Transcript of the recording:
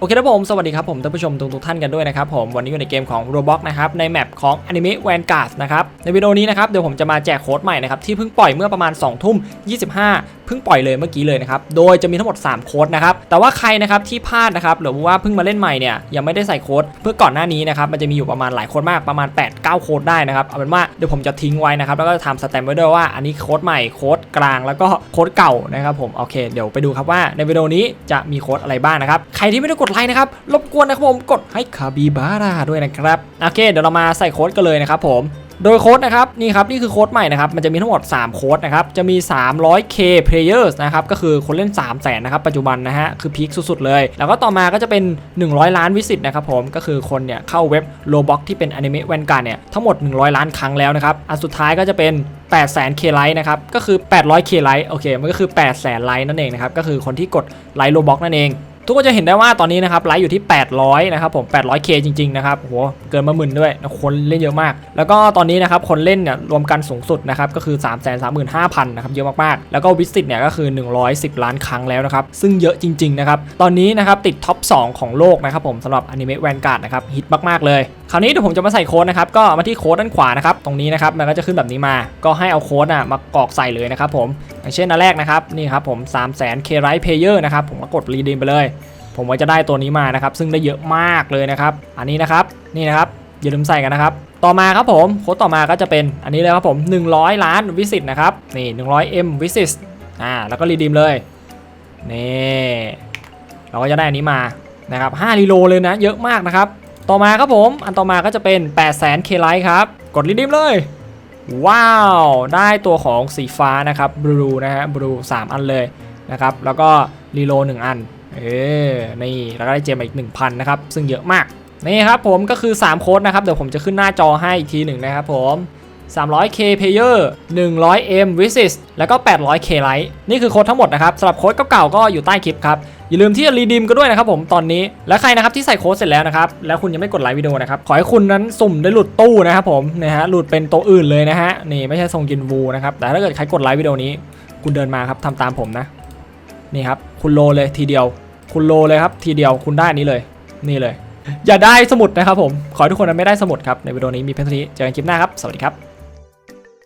โอเคครับผม สวัสดีครับผมท่านผู้ชมทุกท่านกันด้วยนะครับผมวันนี้อยู่ในเกมของ Roblox นะครับในแมปของ Anime Vanguard นะครับในวิดีโอนี้นะครับเดี๋ยวผมจะมาแจกโค้ดใหม่นะครับที่เพิ่งปล่อยเมื่อประมาณ 2 ทุ่ม 25 เพิ่งปล่อยเลยเมื่อกี้เลยนะครับโดยจะมีทั้งหมด 3 โค้ดนะครับแต่ว่าใครนะครับที่พลาดนะครับหรือว่าเพิ่งมาเล่นใหม่เนี่ยยังไม่ได้ใส่โค้ดเพื่อก่อนหน้านี้นะครับมันจะมีอยู่ประมาณหลายโค้ดมากประมาณ 8-9 โค้ดได้นะครับเอาเป็นว่าเดี๋ยวผมจะทิ้งไว้นะครับแล้วก็ทำสแตมป์ไว้ด้วยว่าอันนี้โค้ดใหม่โค้ดกลางแล้วก็โค้ดเก่านะครับผมโอเคเดี๋ยวไปดูครับว่าในวิดีโอนี้จะมีโค้ดอะไรบ้างนะครับใครที่ไม่ได้กดไลค์นะครับ รบกวนนะครับผม กดให้คาบิบาร่าด้วยนะครับ โอเค เดี๋ยวเรามาใส่โค้ดกันเลยนะครับผมโดยโค้ดนะครับนี่ครับนี่คือโค้ดใหม่นะครับมันจะมีทั้งหมด 3 โค้ดนะครับจะมี 300k players นะครับก็คือคนเล่น 3 0 0แสนนะครับปัจจุบันนะฮะคือพีคสุดๆเลย แล้วก็ต่อมาก็จะเป็น 100 ล้านวิสิตนะครับผมก็คือคนเนี่ยเข้าเว็บ Roblox ที่เป็น Anime Vanguard เนี่ยทั้งหมด 100 ล้านครั้งแล้วนะครับอันสุดท้ายก็จะเป็น8 0 0 0 0 k ไลค์นะครับก็คือ 800 k ไลค์โอเคมันก็คือ 8 0 0 0 0 0ไลค์นั่นเองนะครับก็คือคนที่กดไลค์ Roblox นั่นเอง ทุกคนจะเห็นได้ว่าตอนนี้นะครับไลฟ์อยู่ที่ 800 นะครับผม 800k จริงๆนะครับโหเกินมาหมื่นด้วยคนเล่นเยอะมาก แล้วก็ตอนนี้นะครับคนเล่นเนี่ยรวมกันสูงสุดนะครับก็คือ 3 3 5 0 0 0นะครับเยอะมากๆ แล้วก็วิสิตเนี่ยก็คือ 110 ล้านครั้งแล้วนะครับซึ่งเยอะจริงๆนะครับตอนนี้นะครับติดท็อป 2 ของโลกนะครับผมสำหรับอนิเมะแวนการ์ดนะครับฮิตมากๆเลย คราวนี้เดี๋ยวผมจะมาใส่โค้ดนะครับก็มาที่โค้ดด้านขวานะครับตรงนี้นะครับมันก็จะขึ้นแบบนี้มา ก็ให้เอาโค้ดอะมากรอกใส่เลยนะครับผมอย่างเช่นอันแรกนะครับนี่ครับผม3 0 0 0 0 0 k r i g h t Player นะครับผมก็กดรีดีมไปเลย ผมก็จะได้ตัวนี้มานะครับซึ่งได้เยอะมากเลยนะครับอันนี้นะครับนี่นะครับอย่าลืมใส่กันนะครับต่อมาครับผมโค้ดต่อมาก็จะเป็นอันนี้เลยครับผม 100 ล้านวิสิตนะครับนี่ 100M วิสิตอ่าแล้วก็รีดีมเลยนี่เราก็จะได้อันนี้มานะครับ5รีโลเลยนะเยอะมากนะครับ ต่อมาครับผม อันต่อมาก็จะเป็น8 0 0 0 0 k ไลท์ครับ กดรีดิมเลย ว้าว ได้ตัวของสีฟ้านะครับบลูนะฮะบลู3อันเลยนะครับ แล้วก็รีโล1อัน เออนี่ แล้วก็ได้เจมมาอีก 1,000 นะครับ ซึ่งเยอะมาก นี่ครับผมก็คือ 3 โค้ดนะครับ เดี๋ยวผมจะขึ้นหน้าจอให้อีกทีหนึ่งนะครับผม 300k player 100m visit แล้วก็ 800k like นี่คือโค้ดทั้งหมดนะครับสำหรับโค้ดเก่าๆก็อยู่ใต้คลิปครับ อย่าลืมที่จะรีดีมก็ด้วยนะครับผมตอนนี้ และใครนะครับที่ใส่โค้ดเสร็จแล้วนะครับ แล้วคุณยังไม่กดไลค์วิดีโอนะครับ ขอให้คุณนั้นสุ่มได้หลุดตู้นะครับผมนะฮะหลุดเป็นตัวอื่นเลยนะฮะนี่ไม่ใช่ทรงกินวูนะครับแต่ถ้าเกิดใครกดไลค์วิดีโอนี้ คุณเดินมาครับทำตามผมนะนี่ครับคุณโลเลยทีเดียว คุณโลเลยครับทีเดียวคุณได้นี้เลย นี่เลย อย่าได้สมุดนะครับผม ขอให้ทุกคนนั้นไม่ได้สมุดครับ ในวิดีโอนี้มีเพียงเท่านี้เจอกันคลิปหน้าครับ สวัสดีครับ